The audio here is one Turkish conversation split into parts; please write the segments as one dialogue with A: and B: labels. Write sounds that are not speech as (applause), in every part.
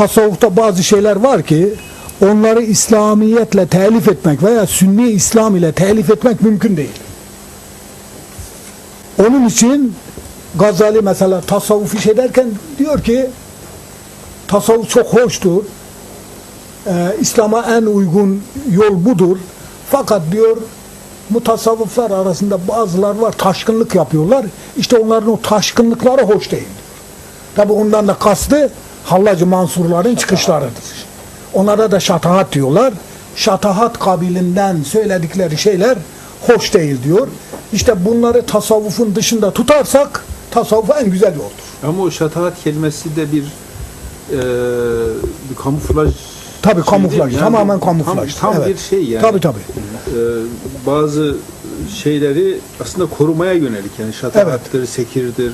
A: tasavvufta bazı şeyler var ki onları İslamiyetle telif etmek veya Sünni İslam ile telif etmek mümkün değil. Onun için Gazali mesela tasavvuf iş ederken diyor ki tasavvuf çok hoştur. Ee, İslam'a en uygun yol budur. Fakat diyor mutasavvıflar arasında bazılar var taşkınlık yapıyorlar. İşte onların o taşkınlıkları hoş değil. Tabi ondan da kastı Hallacı Mansurların çıkışlarıdır. Onlara da şatahat diyorlar. Şatahat kabilinden söyledikleri şeyler hoş değil diyor. İşte bunları tasavvufun dışında tutarsak tasavvuf en güzel yoldur.
B: Ama o şatahat kelimesi de bir e, bir kamuflaj
A: Tabii
B: şey
A: kamuflaj?
B: Yani
A: tamamen
B: tam-
A: kamuflaj.
B: Tam,
A: Evet.
B: bir şey yani.
A: Tabii tabii.
B: E, bazı şeyleri aslında korumaya yönelik yani şatahattır, sekirdir.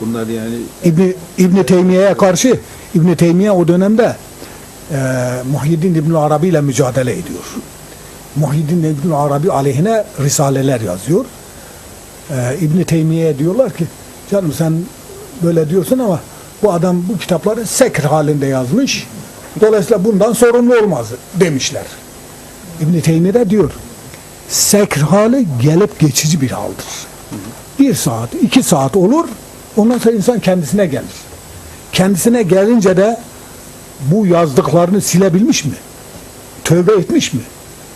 B: Bunlar yani
A: İbni, İbni Teymiye'ye karşı İbni Teymiye o dönemde e, Muhyiddin İbn Arabi ile mücadele ediyor. Muhyiddin İbn Arabi aleyhine risaleler yazıyor. E, İbni Teymiye'ye diyorlar ki canım sen böyle diyorsun ama bu adam bu kitapları sekr halinde yazmış. Dolayısıyla bundan sorumlu olmaz demişler. İbni Teymiye de diyor sekr hali gelip geçici bir haldır. Bir saat, iki saat olur. Ondan sonra insan kendisine gelir. Kendisine gelince de bu yazdıklarını silebilmiş mi? Tövbe etmiş mi?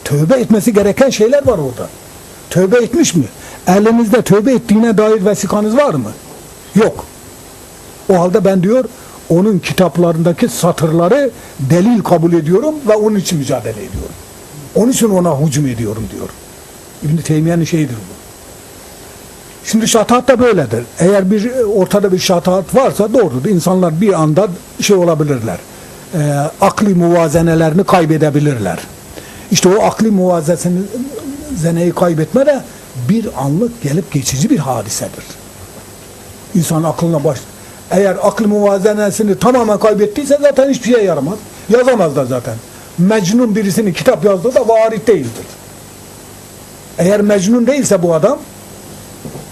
A: Tövbe etmesi gereken şeyler var orada. Tövbe etmiş mi? Elinizde tövbe ettiğine dair vesikanız var mı? Yok. O halde ben diyor onun kitaplarındaki satırları delil kabul ediyorum ve onun için mücadele ediyorum. Onun için ona hücum ediyorum diyor. İbn-i Teymiye'nin şeyidir bu. Şimdi şatahat da böyledir. Eğer bir ortada bir şatahat varsa doğrudur. İnsanlar bir anda şey olabilirler. E, akli muvazenelerini kaybedebilirler. İşte o akli muvazeneyi kaybetme de bir anlık gelip geçici bir hadisedir. İnsan aklına baş... Eğer aklı muvazenesini tamamen kaybettiyse zaten hiçbir şeye yaramaz. Yazamaz da zaten. Mecnun birisini kitap yazdığı da varit değildir. Eğer mecnun değilse bu adam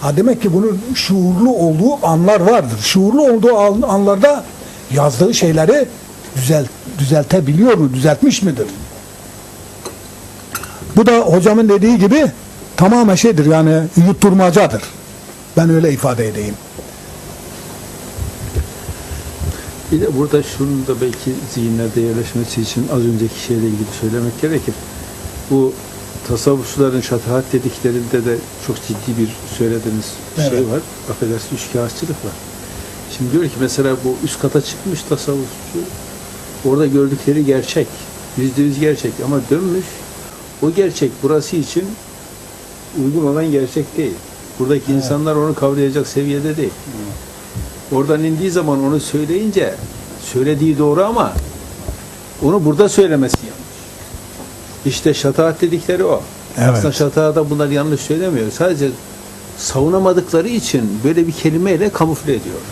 A: Ha demek ki bunun şuurlu olduğu anlar vardır. Şuurlu olduğu an- anlarda yazdığı şeyleri düzelt, düzeltebiliyor mu? Düzeltmiş midir? Bu da hocamın dediği gibi tamamen şeydir yani yutturmacadır. Ben öyle ifade edeyim.
B: Bir de burada şunun da belki zihinlerde yerleşmesi için az önceki şeyle ilgili söylemek gerekir. Bu tasavvufçuların şatahat dediklerinde de çok ciddi bir söylediğiniz şey
A: Evet.
B: var. Affedersin üçkağıtçılık var. Şimdi diyor ki mesela bu üst kata çıkmış tasavvufçu orada gördükleri gerçek. Yüzde yüz gerçek ama dönmüş o gerçek burası için uygun olan gerçek değil. Buradaki insanlar onu kavrayacak seviyede değil. Oradan indiği zaman onu söyleyince söylediği doğru ama onu burada söylemesi. İşte şataat dedikleri o.
A: Evet.
B: Aslında şataata bunlar yanlış söylemiyor. Sadece savunamadıkları için böyle bir kelimeyle kamufle ediyorlar.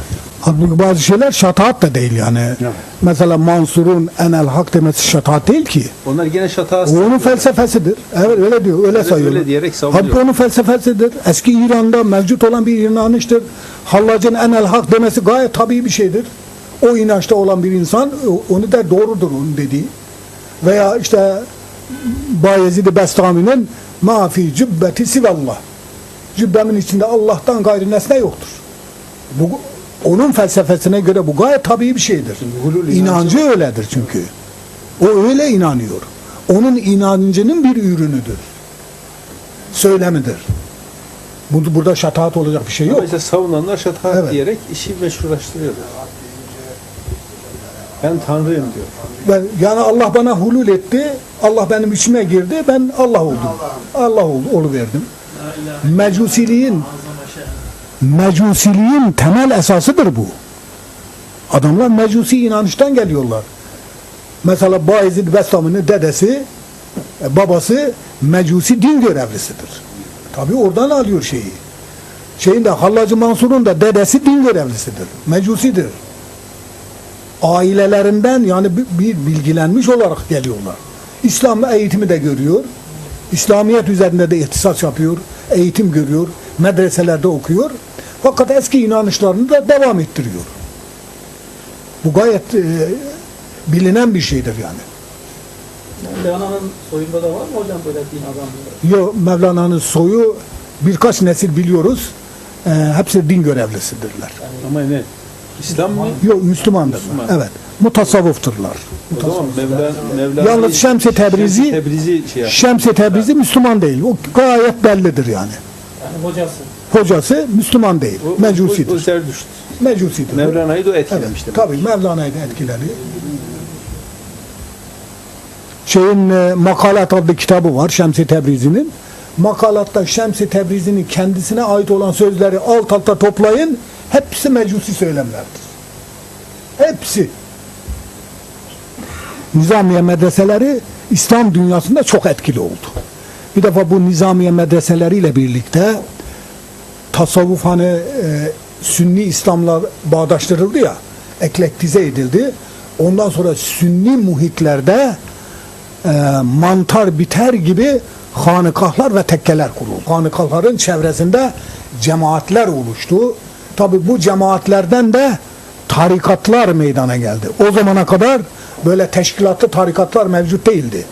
A: Halbuki bazı şeyler şataat da değil yani.
B: Evet.
A: Mesela Mansur'un enel hak demesi şataat değil ki.
B: Onlar gene şataat
A: onun felsefesidir. Evet öyle diyor. Öyle,
B: Öyle-
A: sayıyor.
B: öyle diyerek savunuyor.
A: Halbuki onun felsefesidir. Eski İran'da mevcut olan bir inanıştır. Hallacın enel hak demesi gayet tabii bir şeydir. O inançta olan bir insan onu da doğrudur onun dediği. Veya işte Bayezid-i Bestami'nin ma fi cübbeti sivallah. Cübbemin içinde Allah'tan gayrı nesne yoktur. Bu onun felsefesine göre bu gayet tabii bir şeydir. İnancı öyledir çünkü. O öyle inanıyor. Onun inancının bir ürünüdür. Söylemidir. Bu- Burada şataat olacak bir şey yok.
B: Ama işte savunanlar şataat
A: Evet.
B: diyerek işi meşrulaştırıyorlar. Ben Tanrıyım diyor.
A: Ben, yani Allah bana hulul etti. Allah benim içime girdi. Ben Allah oldum. Allah oldu, verdim. Mecusiliğin mecusiliğin temel esasıdır bu. Adamlar mecusi inanıştan geliyorlar. Mesela Bayezid Bestami'nin dedesi, e, babası mecusi din görevlisidir. Tabi oradan alıyor şeyi. Şeyin de Hallacı Mansur'un da dedesi din görevlisidir. Mecusidir ailelerinden yani bir bilgilenmiş olarak geliyorlar. İslam eğitimi de görüyor. İslamiyet üzerinde de ihtisas yapıyor. Eğitim görüyor. Medreselerde okuyor. Fakat eski inanışlarını da devam ettiriyor. Bu gayet e, bilinen bir şeydir yani.
C: Mevlana'nın soyunda da var mı hocam böyle din adamları?
A: Yo Mevlana'nın soyu birkaç nesil biliyoruz. Ee, hepsi din görevlisidirler.
B: Ama ne? İslam mı?
A: Yok Müslümandırlar.
B: Müslüman.
A: Evet. Mutasavvıftırlar.
B: O zaman Mevlana
A: Yalnız Şems-i Tebrizi-
B: Şems-i Tebrizi şey yaptı.
A: Şems-i Tebrizi Müslüman değil. O gayet bellidir yani.
C: Yani hocası.
A: Hocası Müslüman değil.
B: O- O, o
A: Mecusidir.
B: Zerdüşt.
A: Mecusidir.
B: Mevlana'yı da o
A: Evet,
B: etkilemiştir.
A: tabii Mevlana'yı da etkiledi. Şeyin e, Makalat adlı kitabı var Şems-i Tebrizi'nin. Makalatta Şems-i Tebrizi'nin kendisine ait olan sözleri alt alta toplayın. Hepsi mecusi söylemlerdir. Hepsi. Nizamiye medreseleri İslam dünyasında çok etkili oldu. Bir defa bu nizamiye medreseleriyle birlikte tasavvuf hani e, sünni İslam'la bağdaştırıldı ya, eklektize edildi. Ondan sonra sünni muhitlerde e, mantar biter gibi hanıkahlar ve tekkeler kuruldu. Hanıkahların çevresinde cemaatler oluştu. Tabi bu cemaatlerden de tarikatlar meydana geldi. O zamana kadar böyle teşkilatlı tarikatlar mevcut değildi.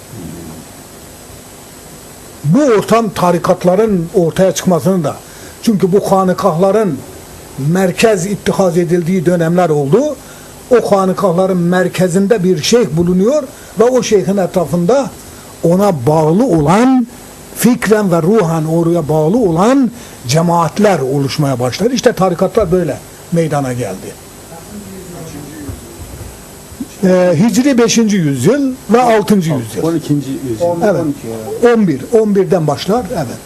A: Bu ortam tarikatların ortaya çıkmasını da çünkü bu hanıkahların merkez ittihaz edildiği dönemler oldu. O hanıkahların merkezinde bir şeyh bulunuyor ve o şeyhin etrafında ona bağlı olan fikren ve ruhan oraya bağlı olan cemaatler oluşmaya başladı. İşte tarikatlar böyle meydana geldi. Ee, Hicri 5. yüzyıl ve 6. yüzyıl.
B: 12. yüzyıl.
A: Evet. 11. 11'den başlar. Evet.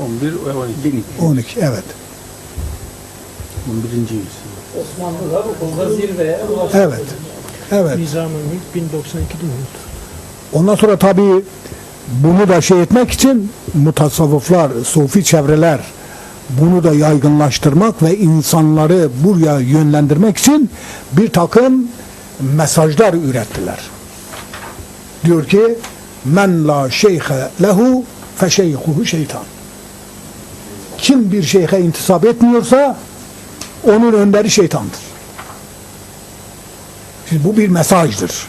B: 11 ve 12.
A: 12. Evet.
B: 11. yüzyıl.
C: Osmanlı da bu konuda zirveye ulaştı.
A: Evet. Evet.
D: Nizam-ı Mülk 1092'de oldu.
A: Ondan sonra tabii bunu da şey etmek için mutasavvıflar, sufi çevreler bunu da yaygınlaştırmak ve insanları buraya yönlendirmek için bir takım mesajlar ürettiler. Diyor ki men la şeyhe lehu fe şeyhuhu şeytan. Kim bir şeyhe intisap etmiyorsa onun önderi şeytandır. Şimdi bu bir mesajdır.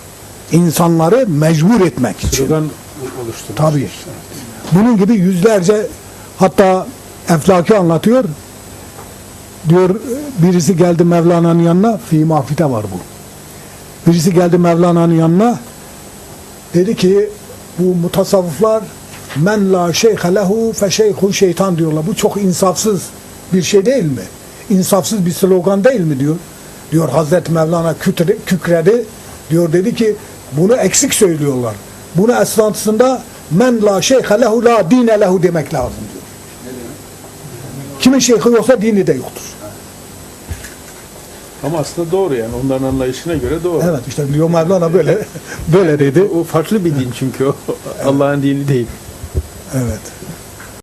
A: İnsanları mecbur etmek için.
B: Slogan oluşturmuş.
A: Tabii. Bunun gibi yüzlerce hatta Eflaki anlatıyor. Diyor birisi geldi Mevlana'nın yanına. Fi mahfite var bu. Birisi geldi Mevlana'nın yanına. Dedi ki bu mutasavvıflar men la şeyhe lehu fe şeyhu şeytan diyorlar. Bu çok insafsız bir şey değil mi? İnsafsız bir slogan değil mi diyor. Diyor Hazreti Mevlana kükredi. Diyor dedi ki bunu eksik söylüyorlar. Bunu esnasında men la şeyhe lehu la dine lehu demek lazım diyor. Kimin şeyhi yoksa dini de yoktur.
B: Ama aslında doğru yani onların anlayışına göre doğru.
A: Evet işte diyor Mevlana böyle (laughs) böyle dedi.
B: O farklı bir din çünkü o. Allah'ın dini değil.
A: Evet.